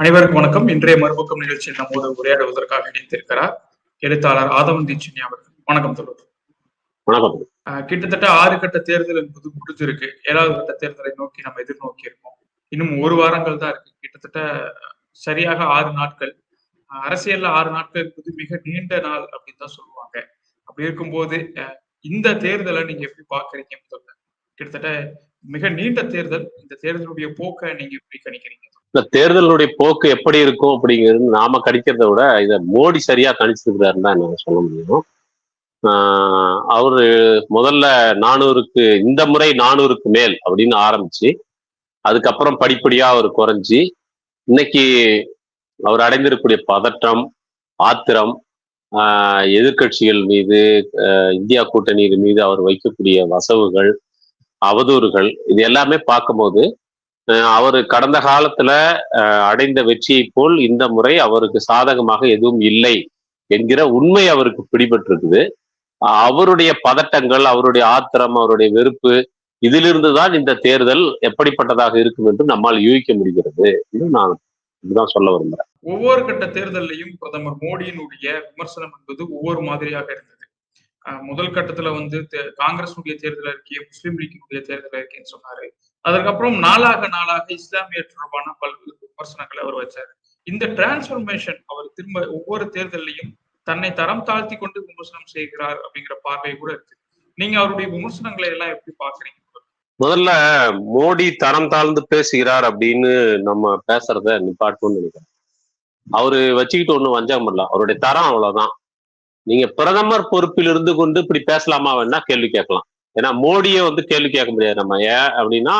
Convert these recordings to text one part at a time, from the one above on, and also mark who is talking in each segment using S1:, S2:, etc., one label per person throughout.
S1: அனைவருக்கும் வணக்கம். இன்றைய மறுபக்கம் நிகழ்ச்சியில் நம்மோடு உரையாடுவதற்காக இணைத்திருக்கிறார் எழுத்தாளர் ஆதவந்தி சின்னி அவர்கள். வணக்கம் தொடர்
S2: வணக்கம்.
S1: கிட்டத்தட்ட ஆறு கட்ட தேர்தல் என்பது முடிஞ்சிருக்கு. ஏழாவது கட்ட தேர்தலை நோக்கி நம்ம எதிர்நோக்கி இருக்கோம் இன்னும் ஒரு வாரங்கள் தான் இருக்கு. கிட்டத்தட்ட சரியாக ஆறு நாட்கள். அரசியல்ல ஆறு நாட்கள் என்பது மிக நீண்ட நாள் அப்படின்னு தான் சொல்லுவாங்க. அப்படி இருக்கும்போது இந்த தேர்தலை நீங்க எப்படி பாக்குறீங்க முதல்ல கிட்டத்தட்ட மிக நீண்ட தேர்தல். இந்த தேர்தலுடைய போக்கை நீங்க எப்படி கணிக்கிறீங்க?
S2: இந்த தேர்தலுடைய போக்கு எப்படி இருக்கும் அப்படிங்கிறது நாம கணிக்கிறத விட இதை மோடி சரியா கணிச்சிருக்கிறாருன்னு தான் என்னால சொல்ல முடியும். ஆஹ் அவரு முதல்ல நானூறுக்கு இந்த முறை நானூறுக்கு மேல் அப்படின்னு ஆரம்பிச்சு அதுக்கப்புறம் படிப்படியா அவர் குறைஞ்சி இன்னைக்கு அவர் அடைந்திருக்கக்கூடிய பதற்றம் ஆத்திரம் எதிர்கட்சிகள் எதிர்க்கட்சிகள் மீது இந்தியா கூட்டணியின் மீது அவர் வைக்கக்கூடிய வசவுகள் அவதூறுகள் இது எல்லாமே பார்க்கும்போது அவர் கடந்த காலத்துல அடைந்த வெற்றியை போல் இந்த முறை அவருக்கு சாதகமாக எதுவும் இல்லை என்கிற உண்மை அவருக்கு பிடிபட்டிருக்குது. அவருடைய பதட்டங்கள் அவருடைய ஆத்திரம் அவருடைய வெறுப்பு இதிலிருந்து தான் இந்த தேர்தல் எப்படிப்பட்டதாக இருக்கும் என்று நம்மால் யூகிக்க முடிகிறது நான் இதுதான் சொல்ல விரும்புறேன்.
S1: ஒவ்வொரு கட்ட தேர்தலையும் பிரதமர் மோடியினுடைய விமர்சனம் என்பது ஒவ்வொரு மாதிரியாக இருந்தது. முதல் கட்டத்துல வந்து காங்கிரஸுடைய தேர்தல் அறிக்கை முஸ்லீம் லீக்கினுடைய தேர்தல் அறிக்கைன்னு சொன்னாரு. அதற்கப்புறம் நாளாக நாளாக இஸ்லாமியர் தொடர்பான பல்வேறு விமர்சனங்களை அவர் வச்சாரு. இந்த டிரான்ஸ்ஃபர்மேஷன் அவர் திரும்ப ஒவ்வொரு தேர்தலையும் தன்னை தரம் தாழ்த்தி கொண்டு விமர்சனம் செய்கிறார் அப்படிங்கிற பார்வை கூட இருக்கு. நீங்க அவருடைய விமர்சனங்களை எல்லாம் எப்படி பாக்குறீங்க
S2: முதல்ல மோடி தரம் தாழ்ந்து பேசுகிறார் அப்படின்னு நம்ம பேசுறத நிப்பாட்டணும்னு நினைக்கிறேன். அவரு வச்சுக்கிட்டு ஒண்ணும் வஞ்சகம் பண்ணல அவருடைய தரம் அவ்வளவுதான். நீங்க பிரதமர் பொறுப்பில் இருந்து கொண்டு இப்படி பேசலாமா வேணா கேள்வி கேட்கலாம். ஏன்னா மோடியை வந்து கேள்வி கேட்க முடியாது நம்ம. ஏன் அப்படின்னா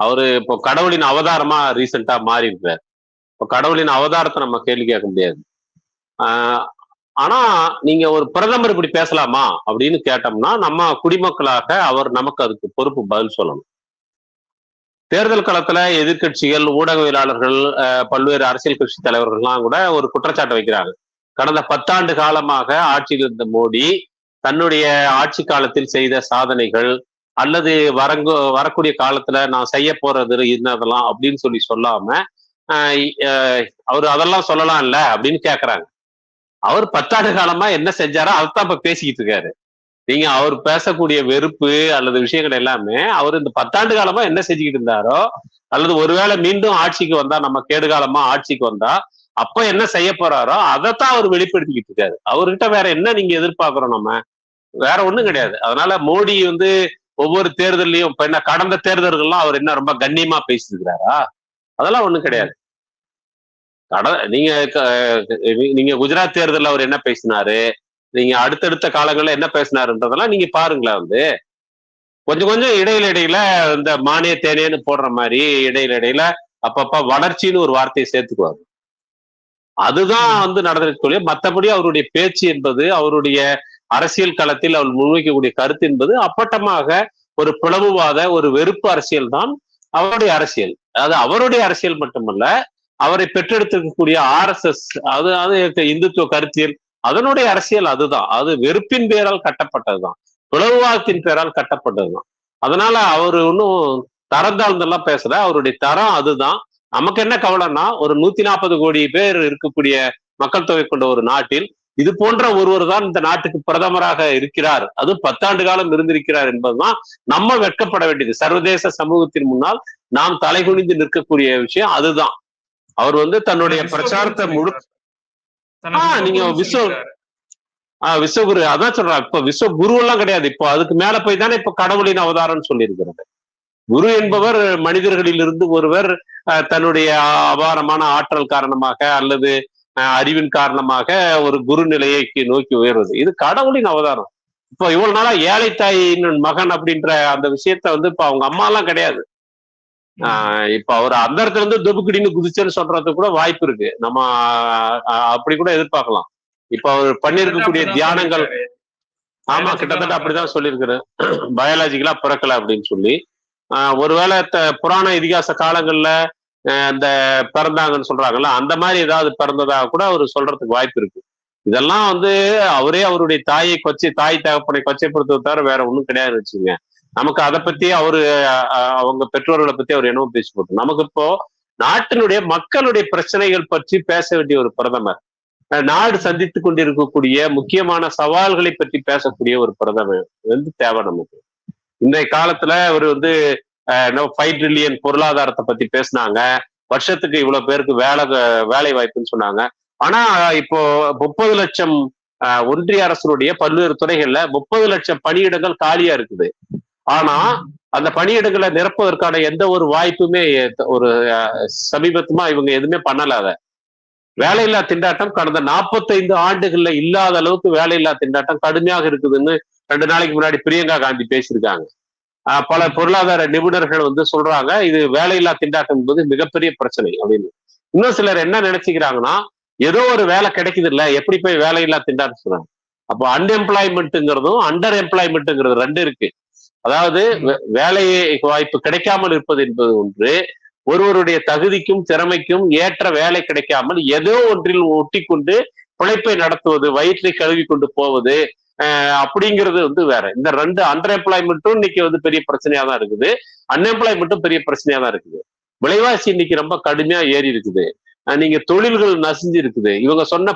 S2: அவரு இப்போ கடவுளின் அவதாரமா ரீசெண்டா மாறி இருக்கிறார் இப்போ கடவுளின் அவதாரத்தை நம்ம கேள்வி கேட்க முடியாது. ஆஹ் ஆனா நீங்க ஒரு பிரதமர் இப்படி பேசலாமா அப்படின்னு கேட்டோம்னா நம்ம குடிமக்களாக அவர் நமக்கு அதுக்கு பொறுப்பு பதில் சொல்லணும். தேர்தல் களத்துல எதிர்க்கட்சிகள் ஊடகவியலாளர்கள் அஹ், பல்வேறு அரசியல் கட்சி தலைவர்கள்லாம் கூட ஒரு குற்றச்சாட்டு வைக்கிறாங்க. கடந்த பத்தாண்டு காலமாக ஆட்சியில் இருந்த மோடி தன்னுடைய ஆட்சி காலத்தில் செய்த சாதனைகள் அல்லது வரங்கு வரக்கூடிய காலத்துல நான் செய்ய போறது இருந்ததெல்லாம் அப்படின்னு சொல்லி சொல்லாம ஆஹ் அவர் அதெல்லாம் சொல்லலாம் இல்ல அப்படின்னு கேக்குறாங்க. அவர் பத்தாண்டு காலமா என்ன செஞ்சாரோ அதைத்தான் இப்ப பேசிக்கிட்டு இருக்காரு. நீங்க அவர் பேசக்கூடிய வெறுப்பு அல்லது விஷயங்கள் எல்லாமே அவர் இந்த பத்தாண்டு காலமா என்ன செஞ்சுக்கிட்டு இருந்தாரோ அல்லது ஒருவேளை மீண்டும் ஆட்சிக்கு வந்தா நம்ம கேடு காலமா ஆட்சிக்கு வந்தா அப்ப என்ன செய்ய போறாரோ அதைத்தான் அவர் வெளிப்படுத்திக்கிட்டு இருக்காரு. அவர்கிட்ட வேற என்ன நீங்க எதிர்பார்க்கிறோம் நம்ம? வேற ஒண்ணும் கிடையாது. அதனால மோடி வந்து ஒவ்வொரு தேர்தலையும் இப்ப என்ன கடந்த தேர்தல்கள்லாம் அவர் என்ன ரொம்ப கண்ணியமா பேசியிருக்கிறாரா அதெல்லாம் ஒண்ணும் கிடையாது. கட நீங்க நீங்க குஜராத் தேர்தலில் அவர் என்ன பேசினாரு? நீங்க அடுத்தடுத்த காலங்கள்ல என்ன பேசினாருன்றதெல்லாம் நீங்க பாருங்களேன் வந்து. கொஞ்சம் கொஞ்சம் இடையில இடையில இந்த மானிய தேனேன்னு போடுற மாதிரி இடையில இடையில அப்பப்ப வளர்ச்சின்னு ஒரு வார்த்தையை சேர்த்துக்குவாரு. அதுதான் வந்து நடந்திருக்கக்கூடிய மற்றபடி அவருடைய பேச்சு என்பது அவருடைய அரசியல் களத்தில் அவர் முன்வைக்கக்கூடிய கருத்து என்பது அப்பட்டமாக ஒரு பிளவுவாத ஒரு வெறுப்பு அரசியல் தான் அவருடைய அரசியல். அது அவருடைய அரசியல் மட்டுமல்ல அவரை பெற்றெடுத்திருக்கக்கூடிய ஆர் எஸ் எஸ் அது அது இந்துத்துவ கருத்தியல் அதனுடைய அரசியல் அதுதான். அது வெறுப்பின் பேரால் கட்டப்பட்டதுதான். பிளவுவாதத்தின் பேரால் கட்டப்பட்டதுதான். அதனால அவர் ஒன்றும் தரம் தாழ்ந்தெல்லாம் பேசல. அவருடைய தரம் அதுதான். நமக்கு என்ன கவலைன்னா ஒரு நூத்தி நாற்பது கோடி பேர் இருக்கக்கூடிய மக்கள் தொகை கொண்ட ஒரு நாட்டில் இது போன்ற ஒருவர் தான் இந்த நாட்டுக்கு பிரதமராக இருக்கிறார். அது பத்தாண்டு காலம் இருந்திருக்கிறார் என்பதுதான் நம்ம வெட்கப்பட வேண்டியது. சர்வதேச சமூகத்தின் முன்னால் நாம் தலைகுனிந்து நிற்கக்கூடிய விஷயம் அதுதான். அவர் வந்து தன்னுடைய பிரச்சாரத்தை முழு
S1: தன்னை
S2: ஆ, நீங்க விஸ்வ-. ஆஹ் விஸ்வகுரு அதான் சொல்றேன். இப்ப விஸ்வ குரு எல்லாம் கிடையாது. இப்போ அதுக்கு மேல போய் தானே இப்ப கடவுளின் அவதாரம் சொல்லியிருக்கிறது. குரு என்பவர் மனிதர்களிலிருந்து ஒருவர் தன்னுடைய அபாரமான ஆற்றல் காரணமாக அல்லது அறிவின் காரணமாக ஒரு குரு நிலையைக்கு நோக்கி உயர்வது. இது கடவுளின் அவதாரம். இப்போ இவ்வளவு நாளா ஏழை தாயின் மகன் அப்படின்ற அந்த விஷயத்த வந்து இப்ப அவங்க அம்மா எல்லாம் கிடையாது. ஆஹ் இப்ப அவர் அந்த இடத்துல இருந்து துபுக்கிடின்னு குதிச்சேன்னு சொல்றதுக்கு கூட வாய்ப்பு இருக்கு. நம்ம அப்படி கூட எதிர்பார்க்கலாம். இப்ப அவர் பண்ணியிருக்கக்கூடிய
S1: அப்படிதான்
S2: தியானங்கள். ஆமா கிட்டத்தட்ட அப்படிதான் சொல்லியிருக்கிறேன் பயாலஜிக்கலா பிறக்கல அப்படின்னு சொல்லி. ஒருவேளை த- புராண இதிகாச காலங்கள்ல ஆஹ் இந்த பிறந்தாங்கன்னு சொல்றாங்கல்ல அந்த மாதிரி ஏதாவது பிறந்ததாக கூட அவர் சொல்றதுக்கு வாய்ப்பு இருக்கு. இதெல்லாம் வந்து அவரே அவருடைய தாயை கொச்சை தாய் தகப்பனை கொச்சைப்படுத்துவதை தவிர வேற ஒண்ணும் கிடையாது வச்சுங்க நமக்கு அதை பத்தி அவரு அவங்க பெற்றோர்களை பத்தி அவர் என்னவோ பேசி நமக்கு இப்போ நாட்டினுடைய மக்களுடைய பிரச்சனைகள் பற்றி பேச வேண்டிய ஒரு பிரதமர் நாடு சந்தித்துக் கொண்டிருக்கக்கூடிய முக்கியமான சவால்களை பற்றி பேசக்கூடிய ஒரு பிரதமர் வந்து தேவை நமக்கு. இன்றைய காலத்துல அவர் வந்து ஃபைவ் ட்ரில்லியன் பொருளாதாரத்தை பத்தி பேசினாங்க. வருஷத்துக்கு இவ்வளவு பேருக்கு வேலை வேலை வாய்ப்புன்னு சொன்னாங்க. ஆனா இப்போ முப்பது லட்சம் ஒன்றிய அரசுடைய பல்வேறு துறைகள்ல முப்பது லட்சம் பணியிடங்கள் காலியா இருக்குது. ஆனா அந்த பணியிடங்களை நிரப்புவதற்கான எந்த ஒரு வாய்ப்புமே ஒரு அஹ், சமீபத்துமா இவங்க எதுவுமே பண்ணலாத வேலையில்லா திண்டாட்டம் கடந்த 45 ஆண்டுகள்ல இல்லாத அளவுக்கு வேலையில்லா திண்டாட்டம் கடுமையாக இருக்குதுன்னு ரெண்டு நாளைக்கு முன்னாடி பிரியங்கா காந்தி பேசியிருக்காங்க. பல பொருளாதார நிபுணர்கள் வந்து சொல்றாங்க இது வேலையில்லா திண்டாட்டம் என்பது மிகப்பெரிய பிரச்சனை அப்படின்னு. இன்னும் சிலர் என்ன நினைச்சுக்கிறாங்கன்னா ஏதோ ஒரு வேலை கிடைக்குது இல்ல எப்படி போய் வேலையில்லா திண்டாட்டம் சொல்றாங்க? அப்போ அன்எம்ப்ளாய்மெண்ட்டுங்கிறதும் அண்டர் எம்ப்ளாய்மெண்ட்டுங்கிறது ரெண்டு இருக்கு. அதாவது வே- வேலை வாய்ப்பு கிடைக்காமல் இருப்பது என்பது ஒன்று ஒருவருடைய தகுதிக்கும் திறமைக்கும் ஏற்ற வேலை கிடைக்காமல் ஏதோ ஒன்றில் ஒட்டி கொண்டு பிழைப்பை நடத்துவது வயிற்றை கழுவி கொண்டு போவது அப்படிங்கிறது வந்து வேற. இந்த ரெண்டு அண்டர் இன்னைக்கு வந்து பெரிய பிரச்சனையா தான் இருக்குது. அன்எம்ப்ளாய்மெண்ட்டும் பெரிய பிரச்சனையா தான் இருக்குது. விலைவாசி இன்னைக்கு ரொம்ப கடுமையா ஏறி இருக்குது. நீங்க தொழில்கள் நசிஞ்சு இருக்குது. இவங்க சொன்ன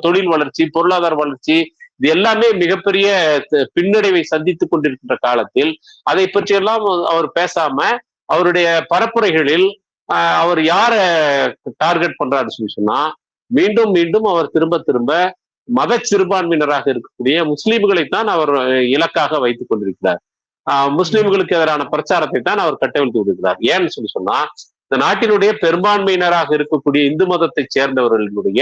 S2: தொழில் வளர்ச்சி பொருளாதார வளர்ச்சி இது எல்லாமே மிகப்பெரிய த- பின்னடைவை சந்தித்துக் கொண்டிருக்கின்ற காலத்தில் அதை பற்றியெல்லாம் அவர் பேசாம அவருடைய பரப்புரைகளில் அவர் யார டார்கெட் பண்றாருன்னு சொல்லி சொன்னா மீண்டும் மீண்டும் அவர் திரும்ப திரும்ப மத சிறுபான்மையினராக இருக்கக்கூடிய முஸ்லிம்களைத்தான் அவர் இலக்காக வைத்துக் கொண்டிருக்கிறார். ஆஹ் முஸ்லிம்களுக்கு எதிரான பிரச்சாரத்தை தான் அவர் கட்டவிழ்த்து விடுகிறார் ஏன்னு சொல்லி சொன்னா இந்த நாட்டினுடைய பெரும்பான்மையினராக இருக்கக்கூடிய இந்து மதத்தைச் சேர்ந்தவர்களுடைய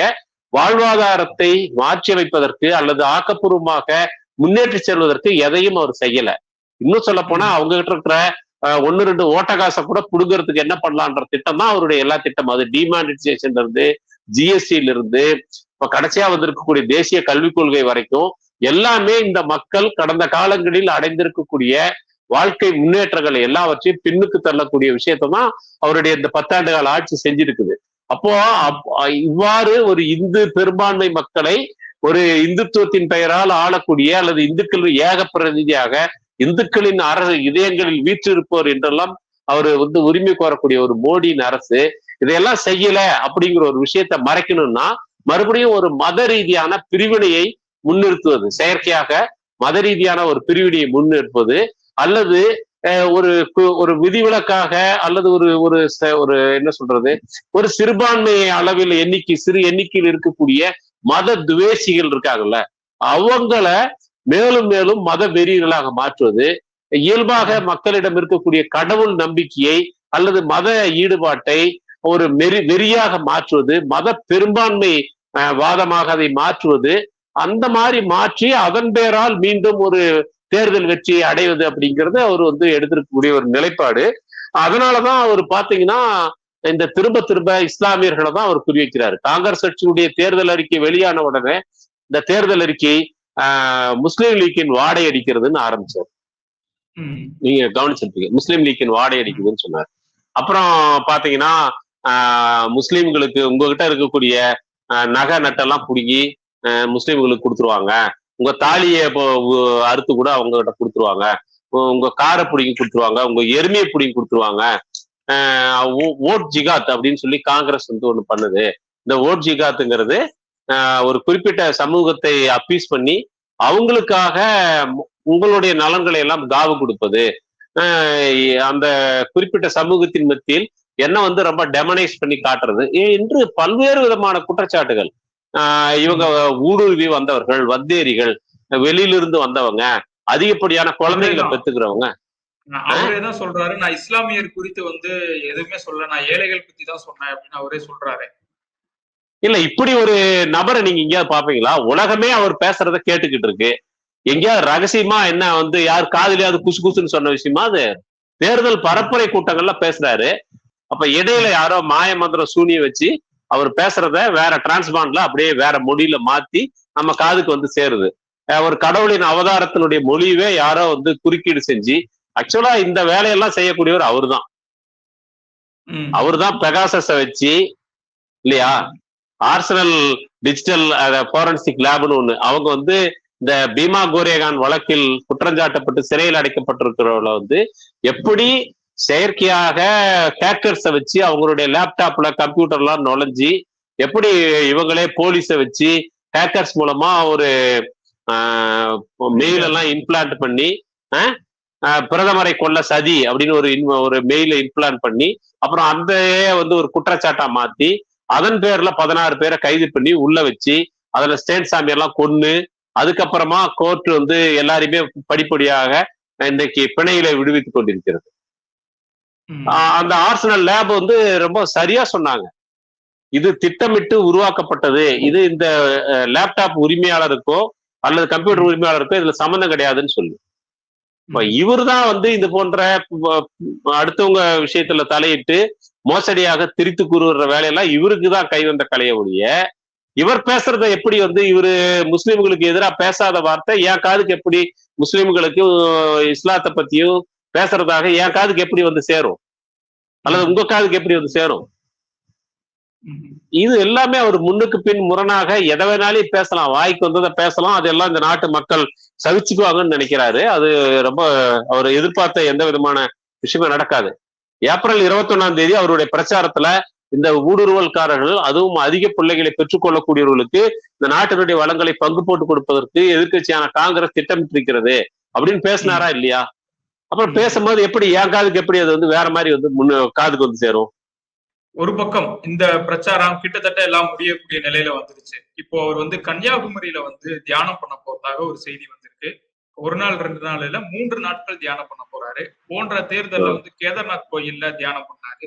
S2: வாழ்வாதாரத்தை மாற்றி அமைப்பதற்கு அல்லது ஆக்கப்பூர்வமாக முன்னேற்றி செல்வதற்கு எதையும் அவர் செய்யல. இன்னும் சொல்ல போனா அவங்க கிட்ட இருக்கிற அஹ், ரெண்டு ஓட்டகாசை கூட புடுங்கிறதுக்கு என்ன பண்ணலான்ற திட்டம் தான் அவருடைய எல்லா திட்டம். அது டிமானிட்டைசேஷன்ல இருந்து ஜிஎஸ்டியில இருந்து இப்ப கடைசியா வந்திருக்கக்கூடிய தேசிய கல்விக் கொள்கை வரைக்கும் எல்லாமே இந்த மக்கள் கடந்த காலங்களில் அடைந்திருக்கக்கூடிய வாழ்க்கை முன்னேற்றங்களை எல்லாவற்றையும் பின்னுக்கு தள்ளக்கூடிய விஷயத்தை தான் அவருடைய இந்த பத்தாண்டு கால ஆட்சி செஞ்சிருக்குது. அப்போ இவ்வாறு ஒரு இந்து பெரும்பான்மை மக்களை ஒரு இந்துத்துவத்தின் பெயரால் ஆளக்கூடிய அல்லது இந்துக்கள் ஏக பிரதிநிதியாக இந்துக்களின் அரசு இதயங்களில் வீற்றிருப்பவர் என்றெல்லாம் அவர் வந்து உரிமை கோரக்கூடிய ஒரு மோடியின் அரசு. இதையெல்லாம் செய்யல அப்படிங்கிற ஒரு விஷயத்தை மறைக்கணும்னா மறுபடியும் ஒரு மத ரீதியான பிரிவினையை முன்னிறுத்துவது செயற்கையாக மத ரீதியான ஒரு பிரிவினையை முன்னிறுப்பது அல்லது ஒரு கு- ஒரு விதிவிலக்காக அல்லது ஒரு ஒரு ச- ஒரு என்ன சொல்றது ஒரு சிறுபான்மை அளவில் எண்ணிக்கை சிறு எண்ணிக்கையில் இருக்கக்கூடிய மத துவேஷிகள் இருக்காங்கல்ல அவங்கள மேலும் மேலும் மத வெறியர்களாக மாற்றுவது இயல்பாக மக்களிடம் இருக்கக்கூடிய கடவுள் நம்பிக்கையை அல்லது மத ஈடுபாட்டை ஒரு மெரி வெறியாக மாற்றுவது மத பெரும்பான்மை வாதமாக அதை மாற்றுவது அந்த மாதிரி மாற்றி அதன் பேரால் மீண்டும் ஒரு தேர்தல் வெற்றியை அடைவது அப்படிங்கிறது அவர் வந்து எடுத்திருக்கக்கூடிய ஒரு நிலைப்பாடு. அதனாலதான் அவர் பாத்தீங்கன்னா இந்த திரும்ப திரும்ப இஸ்லாமியர்களை தான் அவர் குறிவைக்கிறாரு. காங்கிரஸ் கட்சியுடைய தேர்தல் அறிக்கை வெளியான உடனே இந்த தேர்தல் அறிக்கை ஆஹ், முஸ்லீம் லீக்கின் வாடை அடிக்கிறதுன்னு ஆரம்பிச்சார். நீங்க கவனிச்சிருப்பீங்க. முஸ்லீம் லீக்கின் வாடை அடிக்குதுன்னு சொன்னார். அப்புறம் பாத்தீங்கன்னா முஸ்லீம்களுக்கு உங்ககிட்ட இருக்கக்கூடிய நகை நட்டெல்லாம் பிடுங்கி முஸ்லீம்களுக்கு கொடுத்துருவாங்க. உங்க தாலியை இப்போ அறுத்து கூட அவங்க கிட்ட கொடுத்துருவாங்க உங்க காரை பிடிங்கி கொடுத்துருவாங்க. உங்க எருமையை பிடிங்கி கொடுத்துருவாங்க. ஓ- ஓட் ஜிகாத் அப்படின்னு சொல்லி காங்கிரஸ் வந்து ஒண்ணு பண்ணுது. இந்த ஓட் ஜிகாத்துங்கிறது ஒரு குறிப்பிட்ட சமூகத்தை அப்பீஸ் பண்ணி அவங்களுக்காக உங்களுடைய நலன்களை எல்லாம் காவு கொடுப்பது. அந்த குறிப்பிட்ட சமூகத்தின் மத்தியில் என்ன வந்து ரொம்ப டெமனைஸ் பண்ணி காட்டுறது. இ- என்று பல்வேறு விதமான குற்றச்சாட்டுகள். ஆஹ் இவங்க ஊடுருவி வந்தவர்கள் வந்தேரிகள் வெளியிலிருந்து வந்தவங்க அதிகப்படியான குழந்தைகளை. பெத்துக்கிறவங்க
S1: அவரே தான் சொல்றாரு நான் இஸ்லாமியர் குறித்து வந்து எதுவுமே சொல்ல நான் ஏழைகள் பத்தி தான் சொன்னேன் அப்படின்னு அவரே சொல்றாரு.
S2: இல்ல இப்படி ஒரு நபரை நீங்க எங்கேயாவது பாப்பீங்களா? உலகமே அவர் பேசுறத கேட்டுக்கிட்டு இருக்கு. எங்கேயாவது ரகசியமா என்ன வந்து யார் காதுலயாவது குசு குசுன்னு சொன்ன விஷயமா அது? தேர்தல் பரப்புரை கூட்டங்கள்ல பேசுறாரு. அப்ப இடையில யாரோ மாய மந்திரம் சூனிய வச்சு அவர் பேசுறத வேற டிரான்ஸ்பாண்ட்ல அப்படியே வேற மொழியில மாத்தி நம்ம காதுக்கு வந்து சேருது. ஒரு கடவுளின் அவதாரத்தினுடைய மொழியவே யாரோ வந்து குறுக்கீடு செஞ்சு ஆக்சுவலா இந்த வேலையெல்லாம் செய்யக்கூடியவர் அவர்தான்.
S1: ம்.
S2: அவர்தான் பெகாசஸ வச்சு இல்லையா? ஆர்சனல் டிஜிட்டல் போரன்சிக் லேப்னு ஒண்ணு. அவங்க வந்து இந்த பீமா கோரேகான் வழக்கில் குற்றஞ்சாட்டப்பட்டு சிறையில் அடைக்கப்பட்டிருக்கிறவங்கள வந்து எப்படி செயற்கையாக ஹேக்கர்ஸை வச்சு அவங்களுடைய லேப்டாப்ல கம்ப்யூட்டர்லாம் நுழைஞ்சி எப்படி இவங்களே போலீஸை வச்சு ஹேக்கர்ஸ் மூலமா ஒரு மெயில் எல்லாம் இம்ப்ளான்ட் பண்ணி பிரதமரை கொல்ல சதி அப்படின்னு ஒரு ஒரு மெயில இம்ப்ளான்ட் பண்ணி அப்புறம் அந்த வந்து ஒரு குற்றச்சாட்டா மாத்தி அதன் பேர்ல பதினாறு பேரை கைது பண்ணி உள்ள வச்சு அதுல ஸ்டேட் சாமி எல்லாம் கொன்னு அதுக்கப்புறமா கோர்ட் வந்து எல்லாரையுமே படிப்படியாக இன்றைக்கு பிணையில விடுவித்துக் கொண்டிருக்கிறது. அந்த ஆர்சனல் லேப் வந்து ரொம்ப சரியா சொன்னாங்க. இது திட்டமிட்டு உருவாக்கப்பட்டது. இது இந்த லேப்டாப் உரிமையாளருக்கோ அல்லது கம்ப்யூட்டர் உரிமையாளருக்கோ இதுல சம்மந்தம் கிடையாதுன்னு சொல்லு. இவர் தான் வந்து இது போன்ற அடுத்தவங்க விஷயத்துல தலையிட்டு மோசடியாக திரித்து கூறுற வேலையெல்லாம் இவருக்கு தான் கை வந்த கலைய ஒழிய இவர் பேசுறத எப்படி வந்து இவரு முஸ்லிம்களுக்கு எதிராக பேசாத வார்த்தை என் காதுக்கு எப்படி முஸ்லிம்களுக்கு அஹ், இஸ்லாத்தை பத்தியும் பேசுறதாக என் காதுக்கு எப்படி வந்து சேரும்? அல்லது உங்க காதுக்கு எப்படி வந்து சேரும்? இது எல்லாமே அவர் முன்னுக்கு பின் முரணாக எதை வேணாலையும் பேசலாம். வாய்க்கு வந்ததை பேசலாம். அதெல்லாம் இந்த நாட்டு மக்கள் சகிச்சுக்குவாங்கன்னு நினைக்கிறாரு. அது ரொம்ப அவர் எதிர்பார்த்த எந்த விதமான விஷயமும் நடக்காது. ஏப்ரல் இருபத்தி ஒண்ணாம் தேதி அவருடைய பிரச்சாரத்துல இந்த ஊடுருவல்காரர்கள் அதுவும் அதிக பிள்ளைகளை பெற்றுக்கொள்ளக்கூடியவர்களுக்கு இந்த நாட்டினுடைய வளங்களை பங்கு போட்டு கொடுப்பதற்கு எதிர்க்கட்சியான காங்கிரஸ் திட்டமிட்டிருக்கிறது அப்படின்னு பேசினாரா இல்லையா? அப்புறம் பேசும்போது எப்படி என் காதுக்கு எப்படி அது வந்து வேற மாதிரி வந்து முன்ன காதுக்கு வந்து சேரும்?
S1: ஒரு பக்கம் இந்த பிரச்சாரம் கிட்டத்தட்ட எல்லாம் முடியக்கூடிய நிலையில வந்துருச்சு. இப்போ அவர் வந்து கன்னியாகுமரியில வந்து தியானம் பண்ண போறதாக ஒரு செய்தி வந்திருக்கு. ஒரு நாள் ரெண்டு நாள் இல்ல மூன்று நாட்கள் தியானம் பண்ண போறாரு. போன்ற தேர்தல்ல வந்து கேதார்நாத் கோயில்ல தியானம் பண்ணாரு.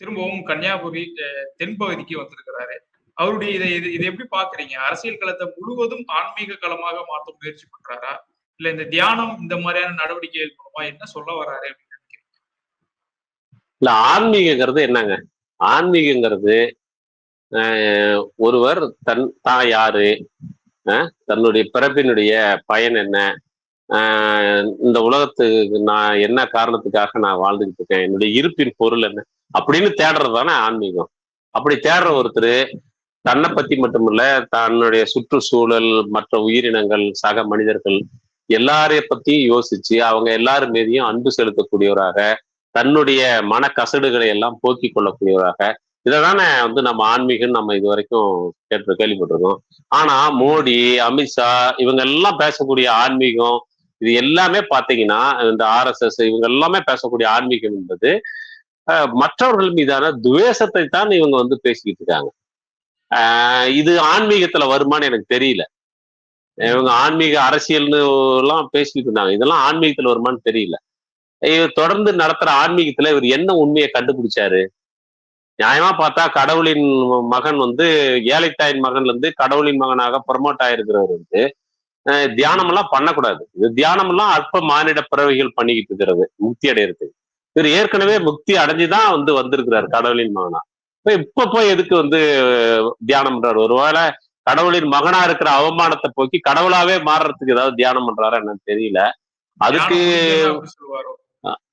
S1: திரும்பவும் கன்னியாகுமரி தென்பகுதிக்கு வந்திருக்கிறாரு. அவருடைய இதை இது இது எப்படி பாக்குறீங்க? அரசியல் களத்தை முழுவதும் ஆன்மீக களமாக மாற்ற முயற்சி பண்றாரா? இல்ல இந்த தியானம் இந்த மாதிரியான நடவடிக்கைகள் மூலமா என்ன சொல்ல வராரு அப்படின்னு நினைக்கிறீங்க
S2: இல்ல ஆன்மீகங்கிறது என்னங்க? ஆன்மீகங்கிறது ஆஹ், ஒருவர் தன் தான் யாரு? ஆஹ், தன்னுடைய பிறப்பினுடைய பயன் என்ன? ஆஹ், இந்த உலகத்துக்கு நான் என்ன காரணத்துக்காக நான் வாழ்ந்துகிட்டு இருக்கேன்? என்னுடைய இருப்பின் பொருள் என்ன? அப்படின்னு தேடுறது தானே ஆன்மீகம். அப்படி தேடுற ஒருத்தர் தன்னை பத்தி மட்டுமில்ல தன்னுடைய சுற்றுச்சூழல் மற்ற உயிரினங்கள் சக மனிதர்கள் எல்லாரைய பத்தியும் யோசிச்சு அவங்க எல்லாரும் மீதியும் அன்பு செலுத்தக்கூடியவராக தன்னுடைய மன கசடுகளை எல்லாம் போக்கிக் கொள்ளக்கூடியவராக இதைதானே வந்து நம்ம ஆன்மீகம் நம்ம இது வரைக்கும் கேட்டு கேள்விப்பட்டிருக்கோம். ஆனா மோடி அமித்ஷா இவங்க எல்லாம் பேசக்கூடிய ஆன்மீகம் இது எல்லாமே பாத்தீங்கன்னா இந்த ஆர்எஸ்எஸ் இவங்க எல்லாமே பேசக்கூடிய ஆன்மீகம் என்பது மற்றவர்கள் மீதான துவேஷத்தை தான் இவங்க வந்து பேசிக்கிட்டு இருக்காங்க. இது ஆன்மீகத்துல வருமான்னு எனக்கு தெரியல. இவங்க ஆன்மீக அரசியல்னு எல்லாம் பேசிட்டு இருந்தாங்க. இதெல்லாம் ஆன்மீகத்துல வருமான்னு தெரியல. இவர் தொடர்ந்து நடத்துற ஆன்மீகத்துல இவர் என்ன உண்மையை கண்டுபிடிச்சாரு? நியாயமா பார்த்தா கடவுளின் மகன் வந்து ஏழைத்தாயின் மகன்ல இருந்து கடவுளின் மகனாக ப்ரமோட் ஆயிருக்கிறவர் வந்து தியானம் எல்லாம் பண்ணக்கூடாது. இது தியானம் எல்லாம் அற்ப மானிட பிறவைகள் பண்ணிக்கிட்டு இருக்கிறது முக்தி அடையிறதுக்கு. இவர் ஏற்கனவே முக்தி அடைஞ்சுதான் வந்து வந்திருக்கிறார் கடவுளின் மகனா. இப்ப இப்ப போய் எதுக்கு வந்து தியானம் பண்றாரு? ஒருவேளை கடவுளின் மகனா இருக்கிற அவமானத்தை போக்கி கடவுளாவே மாறுறதுக்கு ஏதாவது தியானம் பண்றாரா என்னன்னு தெரியல. அதுக்கு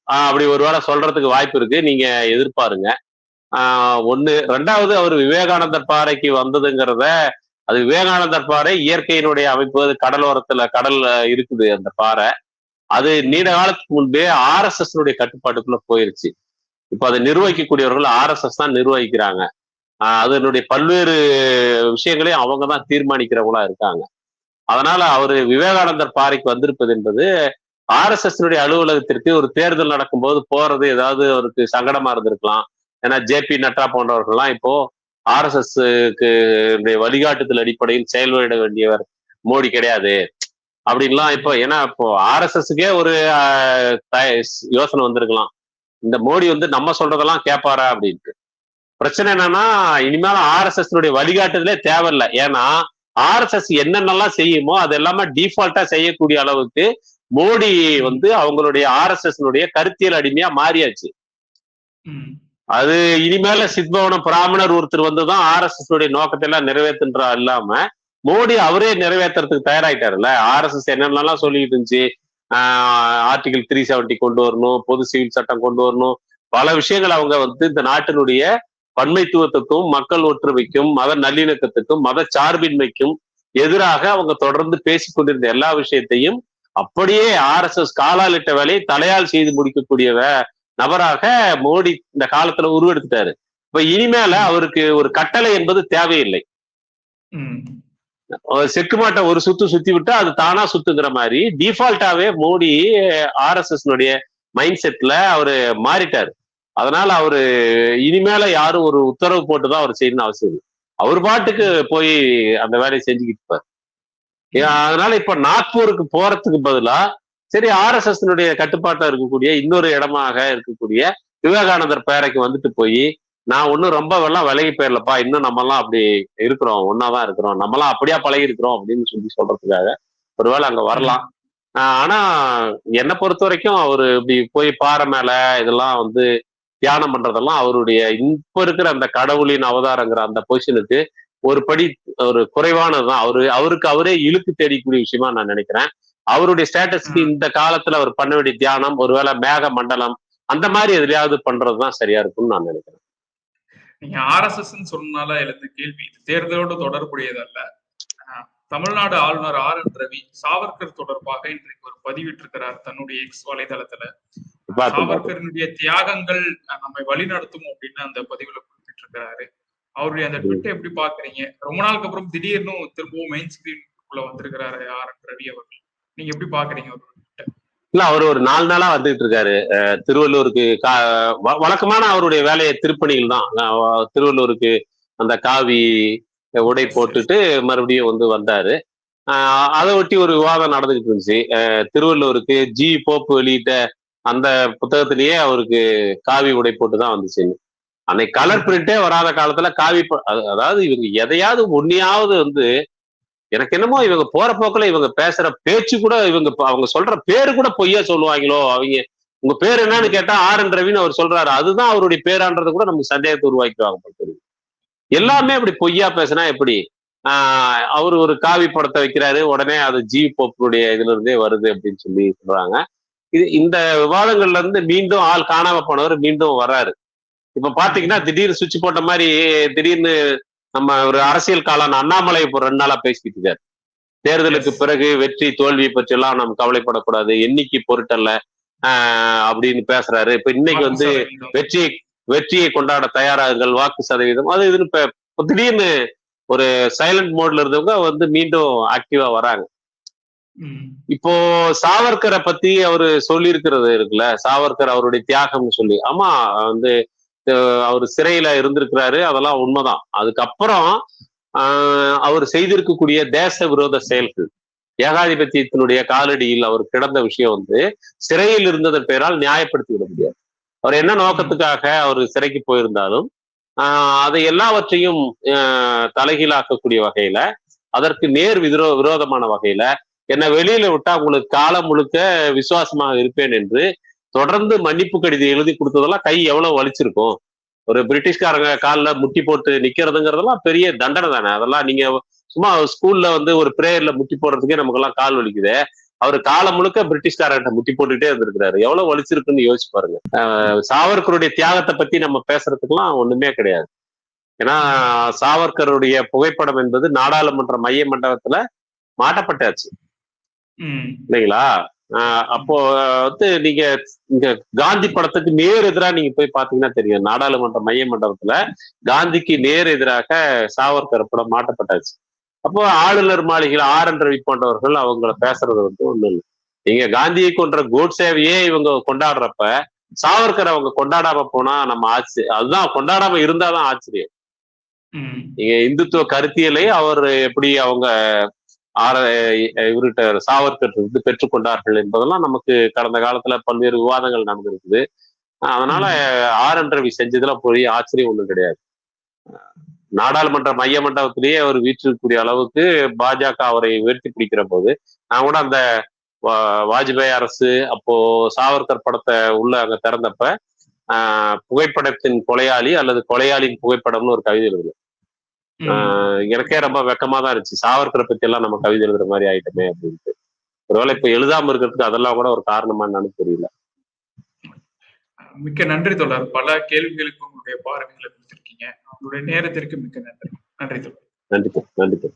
S1: அப்படி
S2: ஒருவேளை சொல்றதுக்கு வாய்ப்பு இருக்கு. நீங்க எதிர்பாருங்க. ஆஹ் ஒண்ணு ரெண்டாவது அவர் விவேகானந்தர் பாறைக்கு வந்ததுங்கிறத அது விவேகானந்தர் பாறை இயற்கையினுடைய அமைப்பு அது கடலோரத்துல கடல் இருக்குது அந்த பாறை. அது நீண்ட காலத்துக்கு முன்பே ஆர்எஸ்எஸ் கட்டுப்பாட்டுக்குள்ள போயிருச்சு. இப்ப அதை நிர்வகிக்கக்கூடியவர்கள் ஆர்எஸ்எஸ் தான் நிர்வகிக்கிறாங்க. அதனுடைய பல்வேறு விஷயங்களையும் அவங்க தான் தீர்மானிக்கிறவங்களா இருக்காங்க. அதனால அவரு விவேகானந்தர் பாறைக்கு வந்திருப்பது என்பது ஆர்எஸ்எஸ் அலுவலகத்திற்கு ஒரு தேர்தல் நடக்கும்போது போறது ஏதாவது அவருக்கு சங்கடமா இருந்திருக்கலாம். ஏன்னா ஜே பி நட்டா போன்றவர்கள்லாம் இப்போ ஆர்எஸ்எஸ்க்கு வழிகாட்டுதல் அடிப்படையில் செயல்பட வேண்டியவர் மோடி கிடையாது. அப்படின்லாம் இப்போ ஏன்னா இப்போ ஆர்எஸ்எஸ்க்கே ஒரு யோசனை வந்திருக்கலாம். இந்த மோடி வந்து நம்ம சொல்றதெல்லாம் கேட்பாரா அப்படின்ட்டு. பிரச்சனை என்னன்னா இனிமேல் ஆர்எஸ்எஸ் வழிகாட்டுதலே தேவையில்லை. ஏன்னா ஆர்எஸ்எஸ் என்னென்னலாம் செய்யுமோ அது எல்லாமே டிஃபால்ட்டா செய்யக்கூடிய அளவுக்கு மோடி வந்து அவங்களுடைய ஆர்எஸ்எஸ் கருத்தியல் அடிமையா மாறியாச்சு. அது இனிமேல சித்பவனம் பிராமணர் ஒருத்தர் வந்துதான் ஆர்எஸ்எஸ் உடைய நோக்கத்தை எல்லாம் நிறைவேற்றுன்றா இல்லாம மோடி அவரே நிறைவேற்றுறதுக்கு தயாராயிட்டாருல்ல. ஆர்எஸ்எஸ் என்னென்னலாம் சொல்லிட்டு இருந்துச்சு ஆர்டிகல் த்ரீ செவன்டி கொண்டு வரணும் பொது சிவில் சட்டம் கொண்டு வரணும் பல விஷயங்கள் அவங்க வந்து இந்த நாட்டினுடைய பன்மைத்துவத்துக்கும் மக்கள் ஒற்றுமைக்கும் மத நல்லிணக்கத்துக்கும் மத சார்பின்மைக்கும் எதிராக அவங்க தொடர்ந்து பேசிக் கொண்டிருந்த எல்லா விஷயத்தையும் அப்படியே ஆர்எஸ்எஸ் காலாலிட்ட வேலையை தலையால் செய்து முடிக்கக்கூடியவ நபராக மோடி இந்த காலத்துல உருவெடுத்துட்டாரு. இப்ப இனிமேல அவருக்கு ஒரு கட்டளை என்பது தேவையில்லை. செக்கு மாட்டை ஒரு சுத்து சுத்தி விட்டா அது தானா சுத்துங்கிற மாதிரி டிஃபால்ட்டாவே மோடி ஆர்எஸ்எஸ் மைண்ட் செட்ல அவரு மாறிட்டாரு. அதனால அவரு இனிமேல யாரும் ஒரு உத்தரவு போட்டுதான் அவர் செய்யணும்னு அவசியம் இல்லை. அவர் பாட்டுக்கு போய் அந்த வேலையை செஞ்சுக்கிட்டு இருப்பார். அதனால இப்ப நாக்பூருக்கு போறதுக்கு பதிலா சரி ஆர்எஸ்எஸ் கட்டுப்பாட்டா இருக்கக்கூடிய இன்னொரு இடமாக இருக்கக்கூடிய விவேகானந்தர் பேரைக்கு வந்துட்டு போய் நான் ஒண்ணும் ரொம்ப வெள்ளம் விலகி போயிடலப்பா இன்னும் நம்மலாம் அப்படி இருக்கிறோம் ஒன்னாதான் இருக்கிறோம் நம்மலாம் அப்படியா பழகி இருக்கிறோம் அப்படின்னு சொல்லி சொல்றதுக்காக ஒருவேளை அங்க வரலாம். ஆனா என்னை பொறுத்த வரைக்கும் அவரு இப்படி போய் பாறை மேல இதெல்லாம் வந்து தியானம் பண்றதெல்லாம் அவருடைய இப்ப இருக்கிற அந்த கடவுளின் அவதாரங்கிற அந்த பொசிஷனுக்கு ஒரு படி ஒரு குறைவானதுதான். அவரு அவருக்கு அவரே இழுக்கு தேடிக்கூடிய விஷயமா நான் நினைக்கிறேன். அவருடைய ஸ்டேட்டஸ்க்கு இந்த காலத்துல அவர் பண்ண வேண்டிய தியானம் ஒருவேளை மேக மண்டலம் அந்த மாதிரி எதுலயாவது பண்றதுதான் சரியா இருக்கும்னு நான் நினைக்கிறேன்.
S1: நீங்க ஆர்எஸ்எஸ் சொன்னால எழுந்த கேள்வி. இது தேர்தலோடு தொடர்புடையதல்ல. தமிழ்நாடு ஆளுநர் ஆர் என் ரவி சாவர்கர் தொடர்பாக இன்றைக்கு ஒரு பதிவிட்டிருக்கிறார் தன்னுடைய எக்ஸ் வலைதளத்துல. சாவர்கரினுடைய தியாகங்கள் நம்மை வழிநடத்தும் அப்படின்னு அந்த பதிவுல குறிப்பிட்டிருக்கிறாரு. அவருடைய அந்த ட்விட்டை எப்படி பாக்குறீங்க? ரொம்ப நாளுக்கு அப்புறம் திடீர்னு திரும்பவும் மெயின் ஸ்கிரீனுக்குள்ள வந்திருக்கிறாரு ஆர் என் ரவி அவர்கள். நீங்க எப்படி பாக்குறீங்க அவரு
S2: இல்ல அவர் ஒரு நாலு நாளா வந்துட்டு இருக்காரு. திருவள்ளூருக்கு வழக்கமான அவருடைய வேலையை திருப்பணிகள் தான் திருவள்ளூருக்கு அந்த காவி உடை போட்டுட்டு மறுபடியும் வந்து வந்தாரு. அதை ஒட்டி ஒரு விவாதம் நடந்துகிட்டு இருந்துச்சு. திருவள்ளூருக்கு ஜி போப்பு வெளியிட்ட அந்த புத்தகத்திலேயே அவருக்கு காவி உடை போட்டு தான் வந்துச்சுன்னு அன்னைக்கு கலர் பிரிண்டே வராத காலத்துல காவி அதாவது இவங்க எதையாவது ஒன்னையாவது வந்து எனக்கு என்னமோ இவங்க போற போக்குல இவங்க பேசுற பேச்சு கூட இவங்க அவங்க சொல்ற பேரு கூட பொய்யா சொல்லுவாங்களோ அவங்க உங்க பேர் என்னன்னு கேட்டா ஆர் என் ரவின்னு அவர் சொல்றாரு. அதுதான் அவருடைய பேரான்றது கூட நமக்கு சந்தேகத்தை உருவாக்கிடுவாங்க தெரியும் எல்லாமே அப்படி பொய்யா பேசினா எப்படி? ஆஹ் அவர் ஒரு காவி படத்தை வைக்கிறாரு உடனே அது ஜி போப்புடைய இதுல இருந்தே வருது அப்படின்னு சொல்லி சொல்றாங்க. இது இந்த விவாதங்கள்ல இருந்து மீண்டும் ஆள் காணாம போனவர் மீண்டும் வர்றாரு இப்ப பாத்தீங்கன்னா திடீர்னு சுவிட்ச் போட்ட மாதிரி திடீர்னு நம்ம ஒரு அரசியல் காலான அண்ணாமலை இப்போ ரெண்டு நாளா பேசிக்கிட்டு இருக்காரு. தேர்தலுக்கு. பிறகு வெற்றி தோல்வி பற்றி எல்லாம் நம்ம கவலைப்படக்கூடாது. எண்ணிக்கை பொருட்டல்ல? ஆஹ் அப்படின்னு பேசுறாரு. இப்ப இன்னைக்கு வந்து வெற்றியை வெற்றியை கொண்டாட தயாராகுங்கள் வாக்கு சதவீதம். அது இதுன்னு இப்ப திடீர்னு ஒரு சைலண்ட் மோட்ல இருந்தவங்க வந்து மீண்டும் ஆக்டிவா வராங்க. இப்போ சாவர்கரை பத்தி அவரு சொல்லி இருக்கிறது இருக்குல்ல சாவர்கர் அவருடைய தியாகம்னு சொல்லி. ஆமா வந்து அவர் சிறையில இருந்திருக்கிறாரு அதெல்லாம் உண்மைதான். அதுக்கப்புறம் ஆஹ் அவர் செய்திருக்கக்கூடிய தேச விரோத செயல்கள். ஏகாதிபத்தியத்தினுடைய காலடியில் அவர் கிடந்த விஷயம் வந்து சிறையில் இருந்ததன் பெயரால் நியாயப்படுத்தி விட முடியாது. அவர் என்ன நோக்கத்துக்காக அவர் சிறைக்கு போயிருந்தாலும் அதை எல்லாவற்றையும் தலைகீழாக்கக்கூடிய வகையில அதற்கு நேர் விரோ விரோதமான வகையில என்னை வெளியில விட்டா உங்களுக்கு காலம் முழுக்க விசுவாசமாக இருப்பேன் என்று தொடர்ந்து மன்னிப்பு கடிதம் எழுதி கொடுத்ததெல்லாம் கை எவ்வளவு வலிச்சிருக்கும். ஒரு பிரிட்டிஷ்காரங்க காலில் முட்டி போட்டு நிக்கிறதுங்கிறதெல்லாம் பெரிய தண்டனை தானே. அதெல்லாம் நீங்க சும்மா ஸ்கூல்ல வந்து ஒரு பிரேயர்ல முட்டி போடுறதுக்கே நமக்கெல்லாம் கால் வலிக்குது. அவர் காலம் முழுக்க பிரிட்டிஷ்காரர்கிட்ட முட்டி போட்டுட்டே இருந்திருக்கிறாரு. எவ்வளவு வலிச்சிருக்குன்னு யோசிச்சு பாருங்க. சாவர்கருடைய தியாகத்தை பத்தி நம்ம பேசுறதுக்கெல்லாம் ஒண்ணுமே கிடையாது. ஏன்னா சாவர்கருடைய புகைப்படம் என்பது நாடாளுமன்ற மைய மண்டபத்துல மாட்டப்பட்டாச்சு. இல்லைங்களா? ஆஹ் அப்போ வந்து நீங்க இங்க காந்தி படத்துக்கு நேர் எதிராக நீங்க போய் பாத்தீங்கன்னா தெரியும். நாடாளுமன்ற மைய மண்டபத்துல காந்திக்கு நேர் எதிராக சாவர்கர் படம் மாட்டப்பட்டாச்சு. அப்போ ஆளுநர் மாளிகையில் ஆர் என் ரவி போன்றவர்கள் அவங்கள பேசுறது வந்து ஒண்ணு இல்லை. நீங்க காந்தியை கொன்ற கோட்சேவையே இவங்க கொண்டாடுறப்ப சாவர்கர் அவங்க கொண்டாடாம போனா நம்ம ஆச்சு அதுதான் கொண்டாடாம இருந்தாதான் ஆச்சரியம். நீங்க இந்துத்துவ கருத்தியலை அவர் எப்படி அவங்க ஆர இவர்கிட்ட சாவர்கர் இருந்து பெற்றுக்கொண்டார்கள் என்பதெல்லாம் நமக்கு கடந்த காலத்துல பல்வேறு விவாதங்கள் நடந்திருக்குது. அதனால ஆர் என் ரவி செஞ்சதுல பெரிய ஆச்சரியம் ஒண்ணும் கிடையாது. நாடாளுமன்ற மைய மண்டபத்திலேயே அவர் வீற்றிருக்கக்கூடிய அளவுக்கு பாஜக அவரை உயர்த்தி பிடிக்கிற போது நான் கூட அந்த வாஜ்பாய் அரசு அப்போ சாவர்கர் படத்தை உள்ள அங்க திறந்தப்ப புகைப்படத்தின் கொலையாளி அல்லது கொலையாளியின் புகைப்படம்னு ஒரு கவிதை. ஆஹ் எனக்கே ரொம்ப வெக்கமா தான் இருந்துச்சு. சாவர்கரை பத்தி எல்லாம் நம்ம கவிதை எழுதுற மாதிரி ஆயிட்டமே அப்படின்ட்டு. ஒருவேளை இப்ப எழுதாம இருக்கிறதுக்கு அதெல்லாம் கூட ஒரு காரணமா என்னன்னு தெரியல.
S1: மிக்க நன்றி தொடர் பல கேள்விகளுக்கு உங்களுடைய பார்வைகளை கொடுத்திருக்கீங்க உங்களுடைய நேரத்திற்கு மிக்க நன்றி. நன்றி
S2: நன்றி நன்றி